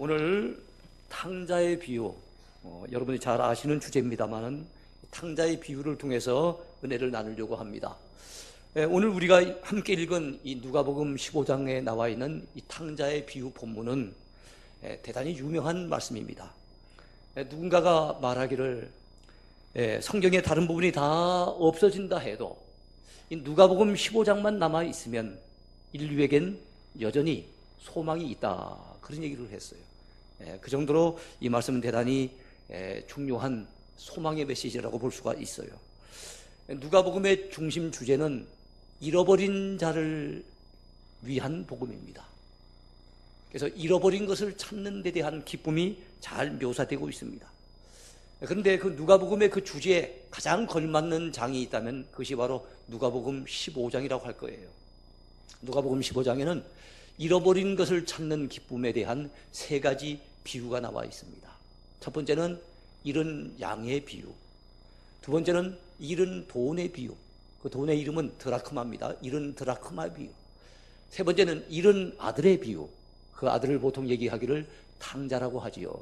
오늘 탕자의 비유, 어, 여러분이 잘 아시는 주제입니다만은 탕자의 비유를 통해서 은혜를 나누려고 합니다. 예, 오늘 우리가 함께 읽은 이 누가복음 15장에 나와 있는 이 탕자의 비유 본문은 예, 대단히 유명한 말씀입니다. 예, 누군가가 말하기를 예, 성경의 다른 부분이 다 없어진다 해도 이 누가복음 15장만 남아 있으면 인류에겐 여전히 소망이 있다. 그런 얘기를 했어요. 예, 그 정도로 이 말씀은 대단히 예, 중요한 소망의 메시지라고 볼 수가 있어요. 누가복음의 중심 주제는 잃어버린 자를 위한 복음입니다. 그래서 잃어버린 것을 찾는 데 대한 기쁨이 잘 묘사되고 있습니다. 그런데 그 누가복음의 그 주제에 가장 걸맞는 장이 있다면 그것이 바로 누가복음 15장이라고 할 거예요. 누가복음 15장에는 잃어버린 것을 찾는 기쁨에 대한 세 가지 비유가 나와 있습니다. 첫 번째는 잃은 양의 비유. 두 번째는 잃은 돈의 비유. 그 돈의 이름은 드라크마입니다. 잃은 드라크마 비유. 세 번째는 잃은 아들의 비유. 그 아들을 보통 얘기하기를 탕자라고 하지요.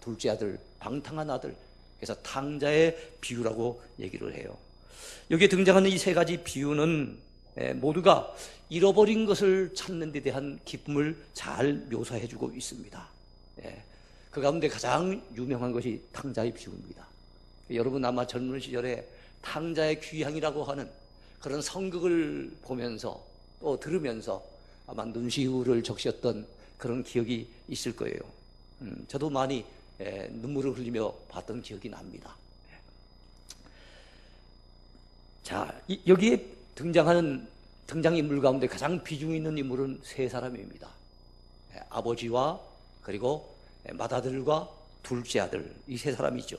둘째 아들, 방탕한 아들. 그래서 탕자의 비유라고 얘기를 해요. 여기에 등장하는 이 세 가지 비유는 예, 모두가 잃어버린 것을 찾는 데 대한 기쁨을 잘 묘사해 주고 있습니다. 예, 그 가운데 가장 유명한 것이 탕자의 비유입니다. 여러분 아마 젊은 시절에 탕자의 귀향이라고 하는 그런 성극을 보면서 또 들으면서 아마 눈시울을 적셨던 그런 기억이 있을 거예요. 음, 저도 많이 예, 눈물을 흘리며 봤던 기억이 납니다. 자, 이, 여기에 등장하는 등장인물 가운데 가장 비중 있는 인물은 세 사람입니다. 예, 아버지와 그리고 맏아들과 둘째 아들 이 세 사람이죠.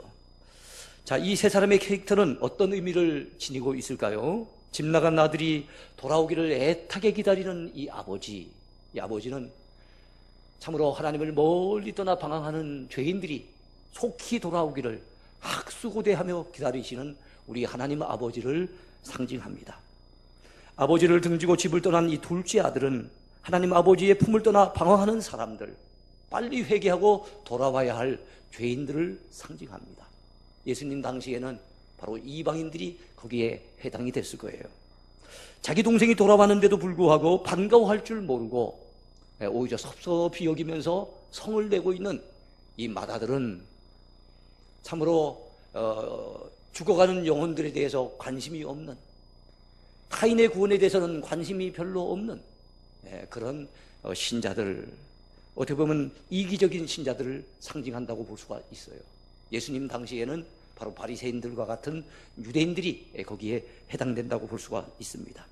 자, 이 세 사람의 캐릭터는 어떤 의미를 지니고 있을까요? 집 나간 아들이 돌아오기를 애타게 기다리는 이 아버지, 이 아버지는 참으로 하나님을 멀리 떠나 방황하는 죄인들이 속히 돌아오기를 학수고대하며 기다리시는 우리 하나님 아버지를 상징합니다. 아버지를 등지고 집을 떠난 이 둘째 아들은 하나님 아버지의 품을 떠나 방황하는 사람들, 빨리 회개하고 돌아와야 할 죄인들을 상징합니다. 예수님 당시에는 바로 이방인들이 거기에 해당이 됐을 거예요. 자기 동생이 돌아왔는데도 불구하고 반가워할 줄 모르고 오히려 섭섭히 여기면서 성을 내고 있는 이 맏아들은 참으로 어, 죽어가는 영혼들에 대해서 관심이 없는 타인의 구원에 대해서는 관심이 별로 없는 예, 그런 어, 신자들 어떻게 보면 이기적인 신자들을 상징한다고 볼 수가 있어요. 예수님 당시에는 바로 바리새인들과 같은 유대인들이 거기에 해당된다고 볼 수가 있습니다.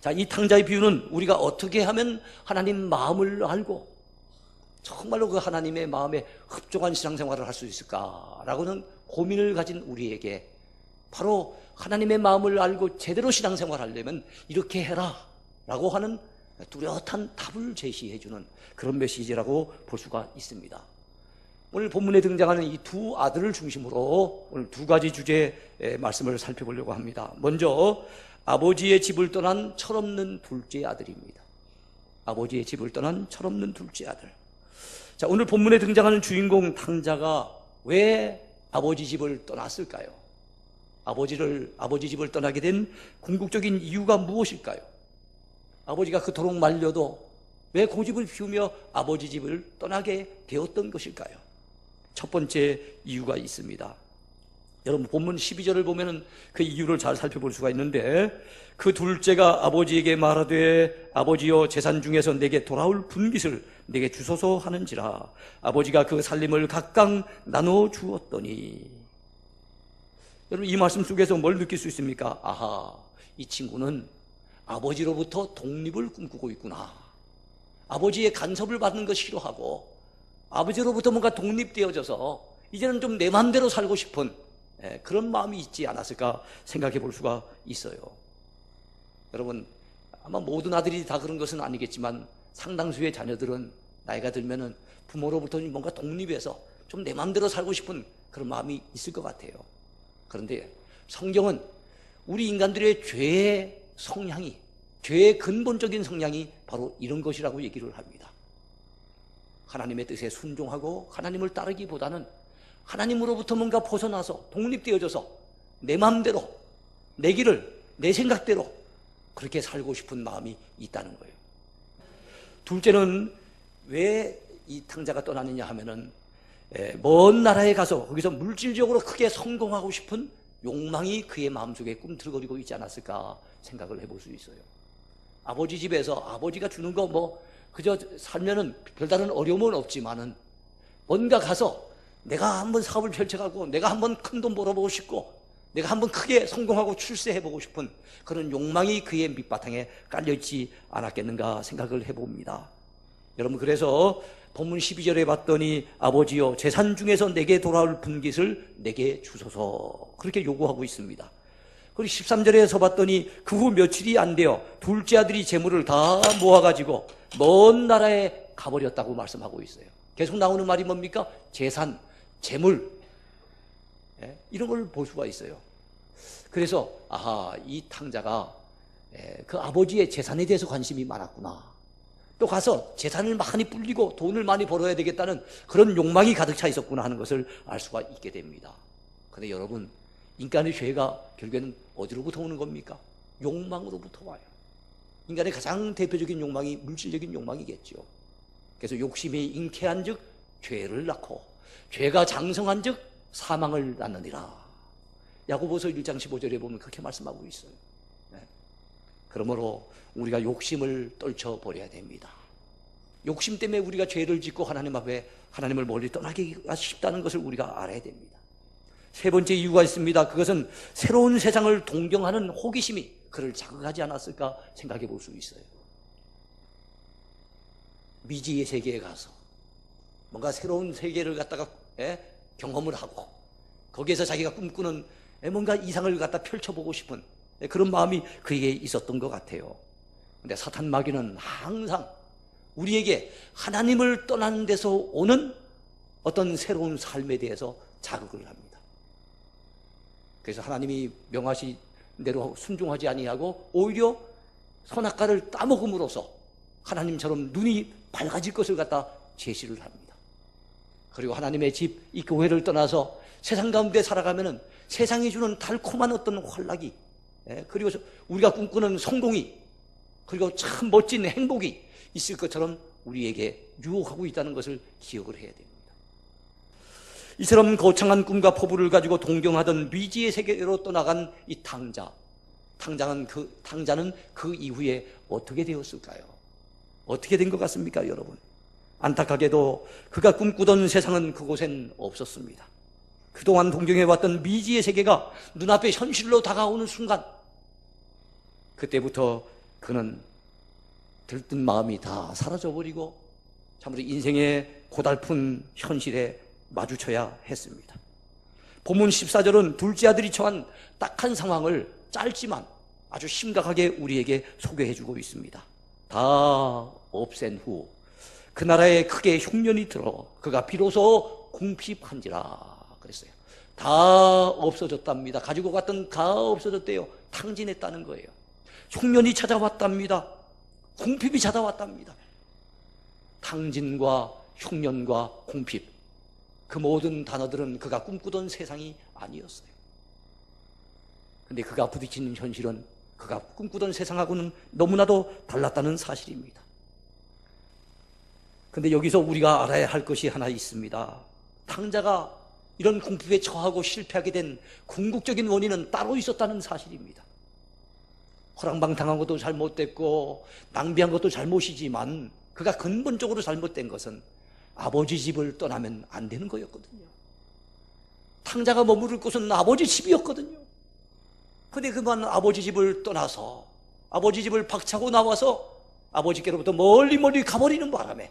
자, 이 탕자의 비유는 우리가 어떻게 하면 하나님 마음을 알고 정말로 그 하나님의 마음에 흡족한 신앙생활을 할 수 있을까라고는 고민을 가진 우리에게 바로 하나님의 마음을 알고 제대로 신앙생활 하려면 이렇게 해라 라고 하는 뚜렷한 답을 제시해 주는 그런 메시지라고 볼 수가 있습니다. 오늘 본문에 등장하는 이 두 아들을 중심으로 오늘 두 가지 주제의 말씀을 살펴보려고 합니다. 먼저 아버지의 집을 떠난 철없는 둘째 아들입니다. 아버지의 집을 떠난 철없는 둘째 아들. 자, 오늘 본문에 등장하는 주인공 탕자가 왜 아버지 집을 떠났을까요? 아버지를, 아버지 집을 떠나게 된 궁극적인 이유가 무엇일까요? 아버지가 그토록 말려도 왜 고집을 피우며 아버지 집을 떠나게 되었던 것일까요? 첫 번째 이유가 있습니다. 여러분 본문 12절을 보면은 그 이유를 잘 살펴볼 수가 있는데 그 둘째가 아버지에게 말하되 아버지여 재산 중에서 내게 돌아올 분깃을 내게 주소서 하는지라 아버지가 그 살림을 각각 나눠 주었더니 여러분 이 말씀 속에서 뭘 느낄 수 있습니까? 아하 이 친구는 아버지로부터 독립을 꿈꾸고 있구나 아버지의 간섭을 받는 거 싫어하고 아버지로부터 뭔가 독립되어져서 이제는 좀 내 마음대로 살고 싶은 예, 그런 마음이 있지 않았을까 생각해 볼 수가 있어요. 여러분, 아마 모든 아들이 다 그런 것은 아니겠지만 상당수의 자녀들은 나이가 들면은 부모로부터 뭔가 독립해서 좀 내 마음대로 살고 싶은 그런 마음이 있을 것 같아요. 그런데 성경은 우리 인간들의 죄의 성향이, 죄의 근본적인 성향이 바로 이런 것이라고 얘기를 합니다. 하나님의 뜻에 순종하고 하나님을 따르기보다는 하나님으로부터 뭔가 벗어나서 독립되어져서 내 마음대로 내 길을 내 생각대로 그렇게 살고 싶은 마음이 있다는 거예요. 둘째는 왜 이 탕자가 떠나느냐 하면은 먼 나라에 가서 거기서 물질적으로 크게 성공하고 싶은 욕망이 그의 마음속에 꿈틀거리고 있지 않았을까 생각을 해볼 수 있어요. 아버지 집에서 아버지가 주는 거 뭐 그저 살면은 별다른 어려움은 없지만은 뭔가 가서 내가 한번 사업을 펼쳐가고 내가 한번 큰 돈 벌어보고 싶고 내가 한번 크게 성공하고 출세해보고 싶은 그런 욕망이 그의 밑바탕에 깔려있지 않았겠는가 생각을 해봅니다. 여러분 그래서 본문 12절에 봤더니 아버지여 재산 중에서 내게 돌아올 분깃을 내게 주소서 그렇게 요구하고 있습니다. 그리고 13절에서 봤더니 그 후 며칠이 안 되어 둘째 아들이 재물을 다 모아가지고 먼 나라에 가버렸다고 말씀하고 있어요. 계속 나오는 말이 뭡니까? 재산, 재물, 예? 이런 걸 볼 수가 있어요. 그래서 아하 이 탕자가 예, 그 아버지의 재산에 대해서 관심이 많았구나. 또 가서 재산을 많이 불리고 돈을 많이 벌어야 되겠다는 그런 욕망이 가득 차 있었구나 하는 것을 알 수가 있게 됩니다. 근데 여러분 인간의 죄가 결국에는 어디로부터 오는 겁니까? 욕망으로부터 와요. 인간의 가장 대표적인 욕망이 물질적인 욕망이겠죠. 그래서 욕심이 잉태한 즉 죄를 낳고 죄가 장성한 즉 사망을 낳느니라. 야고보서 1장 15절에 보면 그렇게 말씀하고 있어요. 네. 그러므로 우리가 욕심을 떨쳐버려야 됩니다. 욕심 때문에 우리가 죄를 짓고 하나님 앞에 하나님을 멀리 떠나기가 쉽다는 것을 우리가 알아야 됩니다. 세 번째 이유가 있습니다. 그것은 새로운 세상을 동경하는 호기심이 그를 자극하지 않았을까 생각해 볼 수 있어요. 미지의 세계에 가서 뭔가 새로운 세계를 갖다가 예? 경험을 하고 거기에서 자기가 꿈꾸는 예, 뭔가 이상을 갖다 펼쳐보고 싶은 예, 그런 마음이 그에게 있었던 것 같아요. 근데 사탄 마귀는 항상 우리에게 하나님을 떠나는 데서 오는 어떤 새로운 삶에 대해서 자극을 합니다. 그래서 하나님이 명하신 대로 순종하지 아니하고 오히려 선악과를 따먹음으로써 하나님처럼 눈이 밝아질 것을 갖다 제시를 합니다. 그리고 하나님의 집, 이 교회를 떠나서 세상 가운데 살아가면은 세상이 주는 달콤한 어떤 활락이, 예, 그리고 우리가 꿈꾸는 성공이, 그리고 참 멋진 행복이 있을 것처럼 우리에게 유혹하고 있다는 것을 기억을 해야 됩니다. 이처럼 거창한 꿈과 포부를 가지고 동경하던 미지의 세계로 떠나간 이 탕자. 탕자는 그, 탕자는 그 이후에 어떻게 되었을까요? 어떻게 된 것 같습니까, 여러분? 안타깝게도 그가 꿈꾸던 세상은 그곳엔 없었습니다. 그동안 동경해왔던 미지의 세계가 눈앞에 현실로 다가오는 순간, 그때부터 그는 들뜬 마음이 다 사라져버리고 참으로 인생의 고달픈 현실에 마주쳐야 했습니다. 본문 14절은 둘째 아들이 처한 딱한 상황을 짧지만 아주 심각하게 우리에게 소개해 주고 있습니다. 다 없앤 후 그 나라에 크게 흉년이 들어 그가 비로소 궁핍한지라 그랬어요. 다 없어졌답니다. 가지고 갔던 다 없어졌대요. 탕진했다는 거예요. 흉년이 찾아왔답니다. 궁핍이 찾아왔답니다. 탕진과 흉년과 궁핍 그 모든 단어들은 그가 꿈꾸던 세상이 아니었어요. 근데 그가 부딪히는 현실은 그가 꿈꾸던 세상하고는 너무나도 달랐다는 사실입니다. 근데 여기서 우리가 알아야 할 것이 하나 있습니다. 탕자가 이런 궁핍에 처하고 실패하게 된 궁극적인 원인은 따로 있었다는 사실입니다. 허랑방탕한 것도 잘못됐고 낭비한 것도 잘못이지만 그가 근본적으로 잘못된 것은 아버지 집을 떠나면 안 되는 거였거든요. 탕자가 머무를 곳은 아버지 집이었거든요. 근데 그만 아버지 집을 떠나서 아버지 집을 박차고 나와서 아버지께로부터 멀리 멀리 가버리는 바람에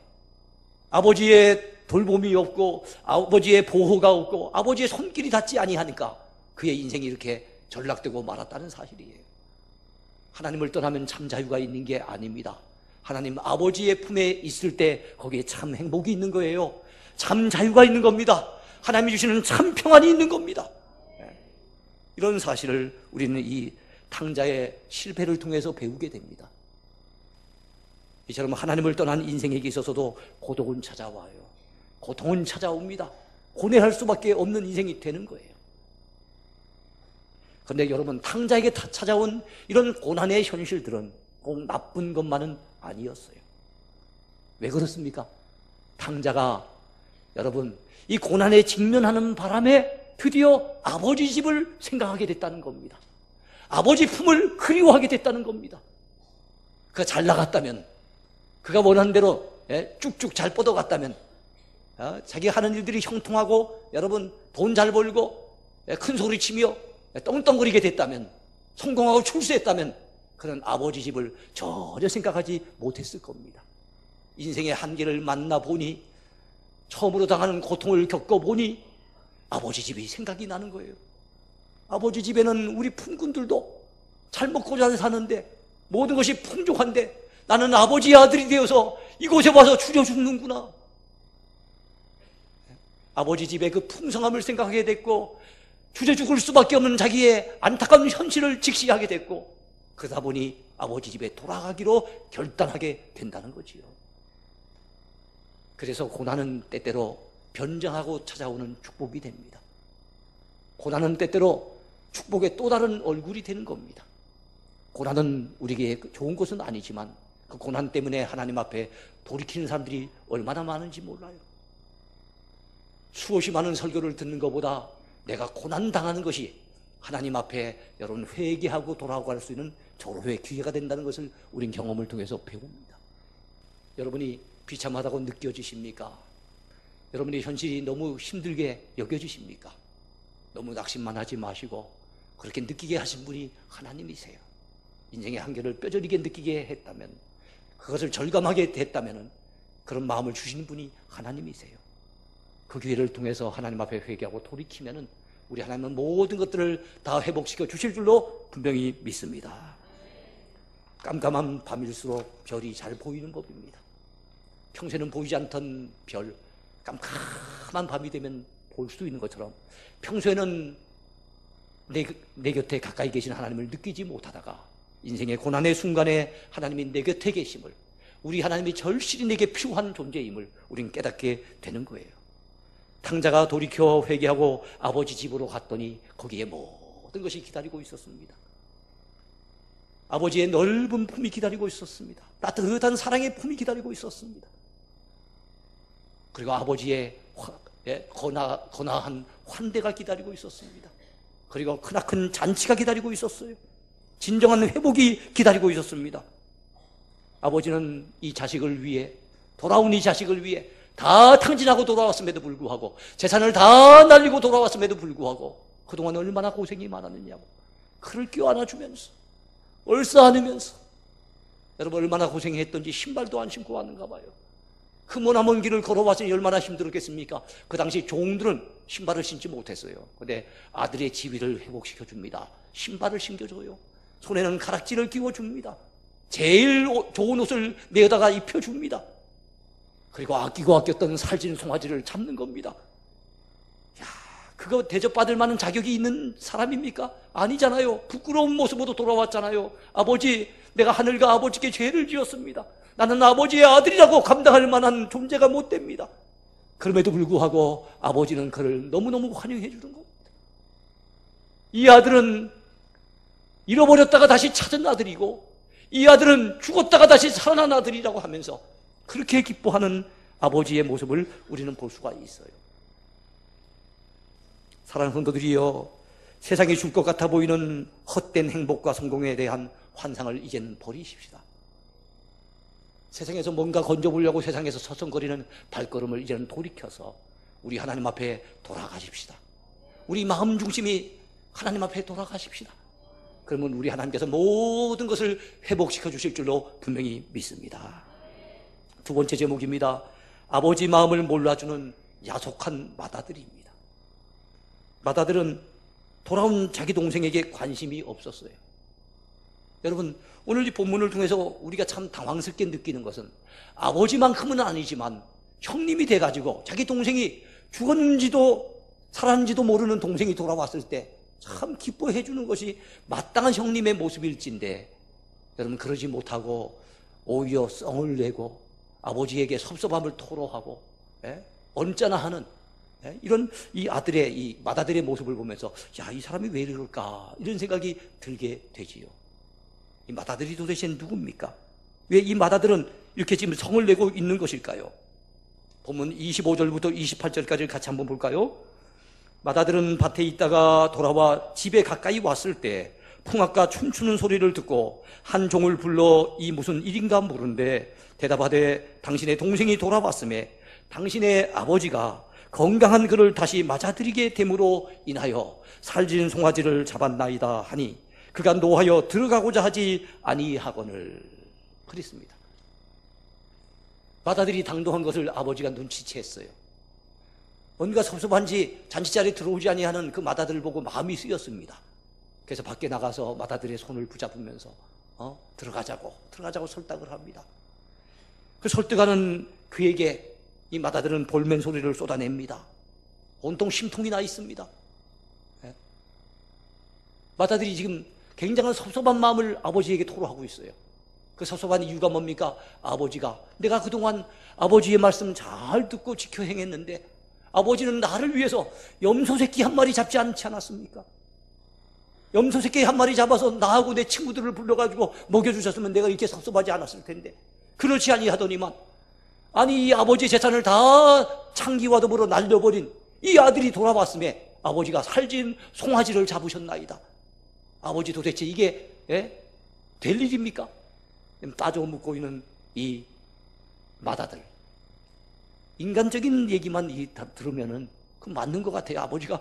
아버지의 돌봄이 없고 아버지의 보호가 없고 아버지의 손길이 닿지 아니하니까 그의 인생이 이렇게 전락되고 말았다는 사실이에요. 하나님을 떠나면 참 자유가 있는 게 아닙니다. 하나님 아버지의 품에 있을 때 거기에 참 행복이 있는 거예요. 참 자유가 있는 겁니다. 하나님이 주시는 참 평안이 있는 겁니다. 네. 이런 사실을 우리는 이 탕자의 실패를 통해서 배우게 됩니다. 이처럼 하나님을 떠난 인생에게 있어서도 고독은 찾아와요. 고통은 찾아옵니다. 고뇌할 수밖에 없는 인생이 되는 거예요. 그런데 여러분, 탕자에게 찾아온 이런 고난의 현실들은 꼭 나쁜 것만은 아니었어요. 왜 그렇습니까? 탕자가 여러분, 이 고난에 직면하는 바람에 드디어 아버지 집을 생각하게 됐다는 겁니다. 아버지 품을 그리워하게 됐다는 겁니다. 그가 잘 나갔다면, 그가 원하는 대로 예, 쭉쭉 잘 뻗어갔다면, 어, 자기 하는 일들이 형통하고 여러분 돈 잘 벌고 예, 큰 소리 치며 예, 떵떵거리게 됐다면, 성공하고 출세했다면, 그는 아버지 집을 전혀 생각하지 못했을 겁니다. 인생의 한계를 만나보니, 처음으로 당하는 고통을 겪어보니, 아버지 집이 생각이 나는 거예요. 아버지 집에는 우리 품꾼들도 잘 먹고 잘 사는데 모든 것이 풍족한데 나는 아버지의 아들이 되어서 이곳에 와서 줄여 죽는구나. 아버지 집의 그 풍성함을 생각하게 됐고 줄여 죽을 수밖에 없는 자기의 안타까운 현실을 직시하게 됐고 그러다 보니 아버지 집에 돌아가기로 결단하게 된다는 거지요. 그래서 고난은 때때로 변장하고 찾아오는 축복이 됩니다. 고난은 때때로 축복의 또 다른 얼굴이 되는 겁니다. 고난은 우리에게 좋은 것은 아니지만 그 고난 때문에 하나님 앞에 돌이키는 사람들이 얼마나 많은지 몰라요. 수없이 많은 설교를 듣는 것보다 내가 고난 당하는 것이 하나님 앞에 여러분 회개하고 돌아갈 수 있는 절호의 기회가 된다는 것을 우린 경험을 통해서 배웁니다. 여러분이 비참하다고 느껴지십니까? 여러분의 현실이 너무 힘들게 여겨지십니까? 너무 낙심만 하지 마시고 그렇게 느끼게 하신 분이 하나님이세요. 인생의 한계를 뼈저리게 느끼게 했다면 그것을 절감하게 됐다면 그런 마음을 주시는 분이 하나님이세요. 그 기회를 통해서 하나님 앞에 회개하고 돌이키면은 우리 하나님은 모든 것들을 다 회복시켜 주실 줄로 분명히 믿습니다. 깜깜한 밤일수록 별이 잘 보이는 법입니다. 평소에는 보이지 않던 별, 깜깜한 밤이 되면 볼수 있는 것처럼 평소에는 내, 내 곁에 가까이 계신 하나님을 느끼지 못하다가 인생의 고난의 순간에 하나님이 내 곁에 계심을 우리 하나님이 절실히 내게 필요한 존재임을 우리는 깨닫게 되는 거예요. 탕자가 돌이켜 회개하고 아버지 집으로 갔더니 거기에 모든 것이 기다리고 있었습니다. 아버지의 넓은 품이 기다리고 있었습니다. 따뜻한 사랑의 품이 기다리고 있었습니다. 그리고 아버지의 예, 거나, 거나한 환대가 기다리고 있었습니다. 그리고 크나큰 잔치가 기다리고 있었어요. 진정한 회복이 기다리고 있었습니다. 아버지는 이 자식을 위해, 돌아온 이 자식을 위해 다 탕진하고 돌아왔음에도 불구하고, 재산을 다 날리고 돌아왔음에도 불구하고, 그동안 얼마나 고생이 많았느냐고, 그를 껴안아 주면서, 얼싸 안으면서, 여러분 얼마나 고생했던지 신발도 안 신고 왔는가 봐요. 그 머나먼 길을 걸어왔으니 얼마나 힘들었겠습니까? 그 당시 종들은 신발을 신지 못했어요. 근데 아들의 지위를 회복시켜 줍니다. 신발을 신겨줘요. 손에는 가락지를 끼워줍니다. 제일 좋은 옷을 내다가 입혀줍니다. 그리고 아끼고 아꼈던 살찐 송아지를 잡는 겁니다. 야, 그거 대접받을 만한 자격이 있는 사람입니까? 아니잖아요. 부끄러운 모습으로 돌아왔잖아요. 아버지, 내가 하늘과 아버지께 죄를 지었습니다. 나는 아버지의 아들이라고 감당할 만한 존재가 못 됩니다. 그럼에도 불구하고 아버지는 그를 너무너무 환영해 주는 겁니다. 이 아들은 잃어버렸다가 다시 찾은 아들이고 이 아들은 죽었다가 다시 살아난 아들이라고 하면서 그렇게 기뻐하는 아버지의 모습을 우리는 볼 수가 있어요. 사랑하는 성도들이여 세상이 줄 것 같아 보이는 헛된 행복과 성공에 대한 환상을 이젠 버리십시다. 세상에서 뭔가 건져보려고 세상에서 서성거리는 발걸음을 이제는 돌이켜서 우리 하나님 앞에 돌아가십시다. 우리 마음 중심이 하나님 앞에 돌아가십시다. 그러면 우리 하나님께서 모든 것을 회복시켜 주실 줄로 분명히 믿습니다. 두 번째 제목입니다. 아버지 마음을 몰라주는 야속한 마다들입니다. 마다들은 돌아온 자기 동생에게 관심이 없었어요. 여러분, 오늘 이 본문을 통해서 우리가 참 당황스럽게 느끼는 것은 아버지만큼은 아니지만 형님이 돼가지고 자기 동생이 죽었는지도 살았는지도 모르는 동생이 돌아왔을 때 참 기뻐해 주는 것이 마땅한 형님의 모습일진데 여러분 그러지 못하고 오히려 썽을 내고 아버지에게 섭섭함을 토로하고 예? 언짢아 하는 예? 이런 이 아들의 이 맏아들의 모습을 보면서 야 이 사람이 왜 이럴까 이런 생각이 들게 되지요. 이 맏아들이 도대체 누굽니까? 왜 이 맏아들은 이렇게 지금 성을 내고 있는 것일까요? 보면 25절부터 28절까지를 같이 한번 볼까요? 맏아들은 밭에 있다가 돌아와 집에 가까이 왔을 때 풍악과 춤추는 소리를 듣고 한 종을 불러 이 무슨 일인가 물은데 대답하되 당신의 동생이 돌아왔음에 당신의 아버지가 건강한 그를 다시 맞아들이게 됨으로 인하여 살진 송아지를 잡았나이다 하니 그가 노하여 들어가고자 하지 아니하거늘 그랬습니다. 맏아들이 당도한 것을 아버지가 눈치챘어요. 뭔가 섭섭한지 잔치자리에 들어오지 아니하는 그 맏아들을 보고 마음이 쓰였습니다. 그래서 밖에 나가서 맏아들의 손을 붙잡으면서 어? 들어가자고 들어가자고 설득을 합니다. 그 설득하는 그에게 이 맏아들은 볼멘 소리를 쏟아냅니다. 온통 심통이 나 있습니다. 예? 맏아들이 지금 굉장한 섭섭한 마음을 아버지에게 토로하고 있어요. 그 섭섭한 이유가 뭡니까? 아버지가 내가 그동안 아버지의 말씀 잘 듣고 지켜 행했는데 아버지는 나를 위해서 염소 새끼 한 마리 잡지 않지 않았습니까? 염소 새끼 한 마리 잡아서 나하고 내 친구들을 불러가지고 먹여주셨으면 내가 이렇게 섭섭하지 않았을 텐데 그렇지 아니하더니만 아니 이 아버지 재산을 다 창기와 더불어 날려버린 이 아들이 돌아왔음에 아버지가 살진 송아지를 잡으셨나이다. 아버지 도대체 이게 예? 될 일입니까? 따져 묻고 있는 이 맏아들. 인간적인 얘기만 들으면은 그 맞는 것 같아요. 아버지가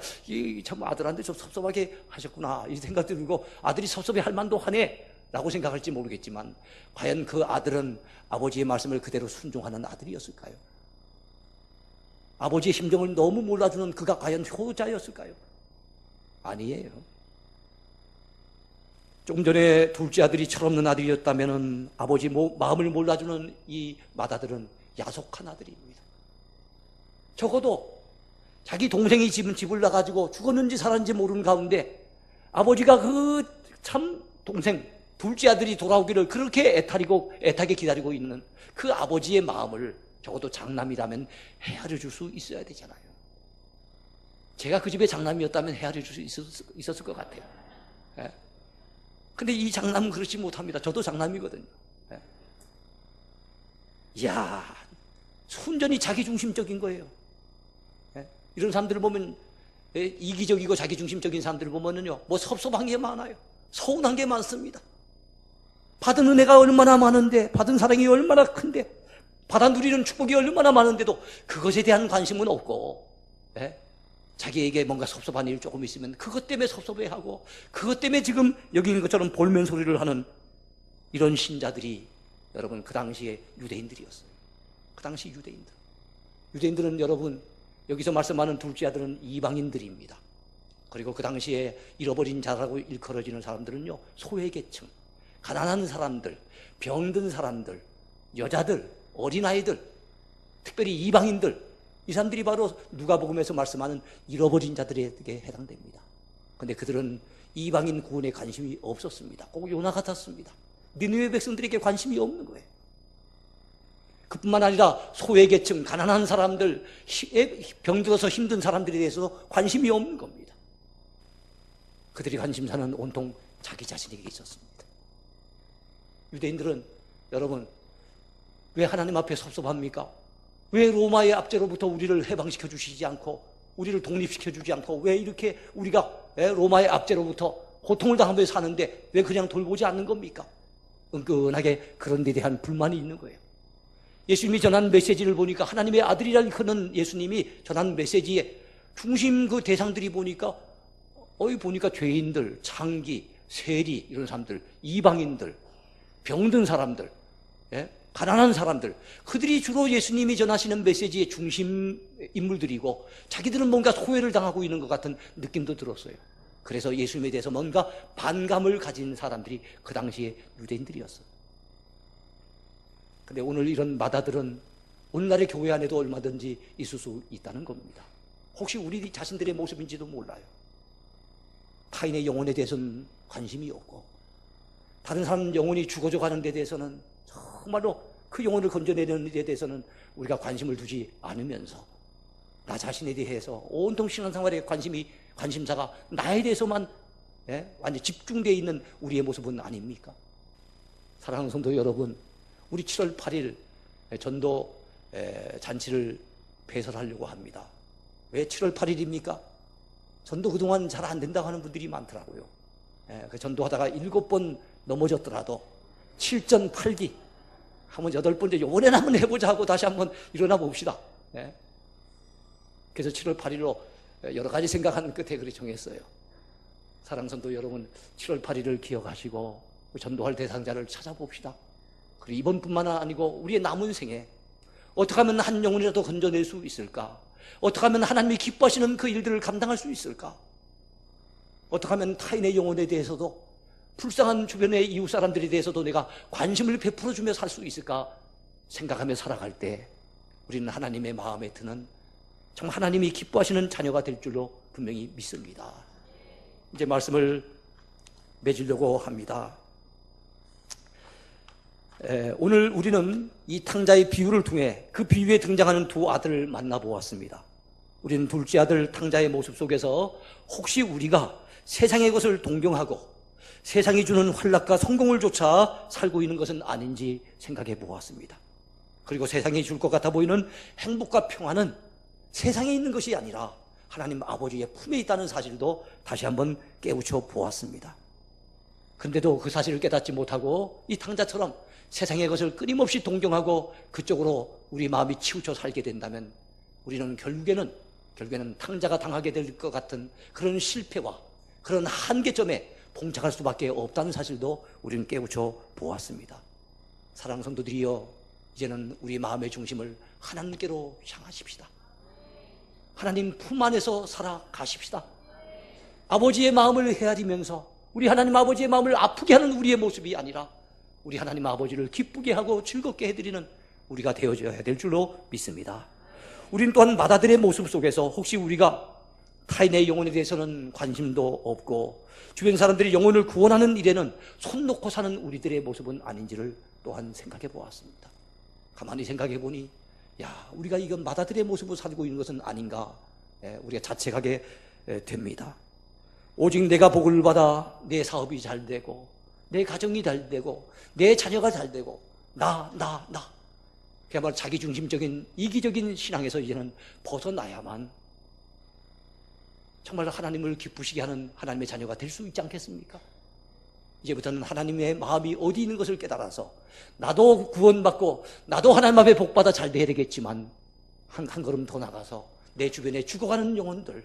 참 아들한테 좀 섭섭하게 하셨구나 이 생각 들고 아들이 섭섭해 할 만도 하네 라고 생각할지 모르겠지만 과연 그 아들은 아버지의 말씀을 그대로 순종하는 아들이었을까요? 아버지의 심정을 너무 몰라주는 그가 과연 효자였을까요? 아니에요. 조금 전에 둘째 아들이 철없는 아들이었다면 아버지 마음을 몰라주는 이 맏아들은 야속한 아들입니다. 적어도 자기 동생이 집은 집을 나가지고 죽었는지 살았는지 모르는 가운데 아버지가 그 참 동생 둘째 아들이 돌아오기를 그렇게 애타리고 애타게 기다리고 있는 그 아버지의 마음을 적어도 장남이라면 헤아려 줄 수 있어야 되잖아요. 제가 그 집의 장남이었다면 헤아려 줄 수 있었을, 있었을, 것 같아요. 예? 근데 이 장남은 그렇지 못합니다. 저도 장남이거든요. 예? 이야, 순전히 자기중심적인 거예요. 이런 사람들을 보면 예, 이기적이고 자기중심적인 사람들을 보면은요, 뭐 섭섭한 게 많아요. 서운한 게 많습니다. 받은 은혜가 얼마나 많은데, 받은 사랑이 얼마나 큰데, 받아 누리는 축복이 얼마나 많은데도 그것에 대한 관심은 없고, 예? 자기에게 뭔가 섭섭한 일 조금 있으면 그것 때문에 섭섭해하고, 그것 때문에 지금 여기 있는 것처럼 볼멘 소리를 하는 이런 신자들이 여러분 그 당시에 유대인들이었어요. 그 당시 유대인들. 유대인들은 여러분 여기서 말씀하는 둘째 아들은 이방인들입니다. 그리고 그 당시에 잃어버린 자라고 일컬어지는 사람들은요, 소외계층, 가난한 사람들, 병든 사람들, 여자들, 어린아이들, 특별히 이방인들, 이 사람들이 바로 누가복음에서 말씀하는 잃어버린 자들에게 해당됩니다. 근데 그들은 이방인 구원에 관심이 없었습니다. 꼭 요나 같았습니다. 니느웨 백성들에게 관심이 없는 거예요. 그뿐만 아니라 소외계층, 가난한 사람들, 병들어서 힘든 사람들에 대해서 관심이 없는 겁니다. 그들이 관심사는 온통 자기 자신에게 있었습니다. 유대인들은 여러분 왜 하나님 앞에 섭섭합니까? 왜 로마의 압제로부터 우리를 해방시켜 주시지 않고 우리를 독립시켜 주지 않고 왜 이렇게 우리가 로마의 압제로부터 고통을 당하면서 사는데 왜 그냥 돌보지 않는 겁니까? 은근하게 그런 데 대한 불만이 있는 거예요. 예수님이 전한 메시지를 보니까 하나님의 아들이라 일컫는 예수님이 전한 메시지의 중심 그 대상들이 보니까 어이 보니까 죄인들, 창기, 세리 이런 사람들, 이방인들, 병든 사람들, 예? 가난한 사람들 그들이 주로 예수님이 전하시는 메시지의 중심 인물들이고 자기들은 뭔가 소외를 당하고 있는 것 같은 느낌도 들었어요. 그래서 예수님에 대해서 뭔가 반감을 가진 사람들이 그 당시에 유대인들이었어요. 근데 오늘 이런 마다들은 오늘날의 교회 안에도 얼마든지 있을 수 있다는 겁니다. 혹시 우리 자신들의 모습인지도 몰라요. 타인의 영혼에 대해서는 관심이 없고, 다른 사람 영혼이 죽어져 가는 데 대해서는 정말로 그 영혼을 건져내는 일에 대해서는 우리가 관심을 두지 않으면서 나 자신에 대해서 온통 신앙생활에 관심이 관심사가 나에 대해서만 예? 완전 집중되어 있는 우리의 모습은 아닙니까? 사랑하는 성도 여러분, 우리 7월 8일 전도 잔치를 배설하려고 합니다. 왜 7월 8일입니까? 전도 그동안 잘 안 된다고 하는 분들이 많더라고요. 그 전도하다가 일곱 번 넘어졌더라도 7전 8기 한번 여덟 번째 요번에 한번 해보자 하고 다시 한번 일어나 봅시다. 그래서 7월 8일로 여러 가지 생각하는 끝에 그렇게 정했어요. 사랑성도 여러분 7월 8일을 기억하시고 전도할 대상자를 찾아봅시다. 그리고 이번뿐만 아니고 우리의 남은 생에 어떻게 하면 한 영혼이라도 건져낼 수 있을까? 어떻게 하면 하나님이 기뻐하시는 그 일들을 감당할 수 있을까? 어떻게 하면 타인의 영혼에 대해서도 불쌍한 주변의 이웃 사람들에 대해서도 내가 관심을 베풀어 주며 살 수 있을까 생각하며 살아갈 때 우리는 하나님의 마음에 드는 정말 하나님이 기뻐하시는 자녀가 될 줄로 분명히 믿습니다. 이제 말씀을 맺으려고 합니다. 에, 오늘 우리는 이 탕자의 비유를 통해 그 비유에 등장하는 두 아들을 만나보았습니다. 우리는 둘째 아들 탕자의 모습 속에서 혹시 우리가 세상의 것을 동경하고 세상이 주는 환락과 성공을 쫓아 살고 있는 것은 아닌지 생각해 보았습니다. 그리고 세상이 줄 것 같아 보이는 행복과 평안은 세상에 있는 것이 아니라 하나님 아버지의 품에 있다는 사실도 다시 한번 깨우쳐 보았습니다. 근데도 그 사실을 깨닫지 못하고 이 탕자처럼 세상의 것을 끊임없이 동경하고 그쪽으로 우리 마음이 치우쳐 살게 된다면 우리는 결국에는 결국에는 탕자가 당하게 될 것 같은 그런 실패와 그런 한계점에 봉착할 수밖에 없다는 사실도 우리는 깨우쳐 보았습니다. 사랑 성도들이여 이제는 우리 마음의 중심을 하나님께로 향하십시다. 하나님 품 안에서 살아가십시다. 아버지의 마음을 헤아리면서 우리 하나님 아버지의 마음을 아프게 하는 우리의 모습이 아니라 우리 하나님 아버지를 기쁘게 하고 즐겁게 해드리는 우리가 되어져야 될 줄로 믿습니다. 우리는 또한 마다들의 모습 속에서 혹시 우리가 타인의 영혼에 대해서는 관심도 없고 주변 사람들이 영혼을 구원하는 일에는 손 놓고 사는 우리들의 모습은 아닌지를 또한 생각해 보았습니다. 가만히 생각해 보니 야 우리가 이건 마다들의 모습을 살고 있는 것은 아닌가 예, 우리가 자책하게 됩니다. 오직 내가 복을 받아 내 사업이 잘 되고 내 가정이 잘 되고 내 자녀가 잘 되고 나 나 나 그야말로 자기중심적인 이기적인 신앙에서 이제는 벗어나야만 정말 하나님을 기쁘시게 하는 하나님의 자녀가 될 수 있지 않겠습니까? 이제부터는 하나님의 마음이 어디 있는 것을 깨달아서 나도 구원받고 나도 하나님 앞에 복받아 잘 돼야 되겠지만 한, 한 걸음 더 나가서 내 주변에 죽어가는 영혼들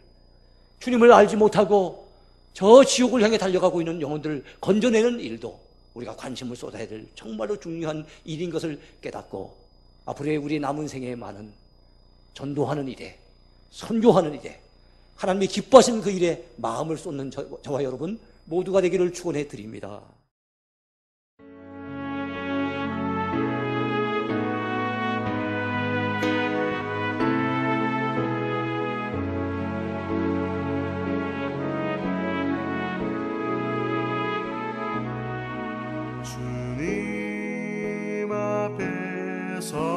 주님을 알지 못하고 저 지옥을 향해 달려가고 있는 영혼들을 건져내는 일도 우리가 관심을 쏟아야 될 정말로 중요한 일인 것을 깨닫고 앞으로의 우리 남은 생에 많은 전도하는 일에 선교하는 일에 하나님이 기뻐하시는 그 일에 마음을 쏟는 저, 와 여러분 모두가 되기를 축원해 드립니다. 주님 앞에서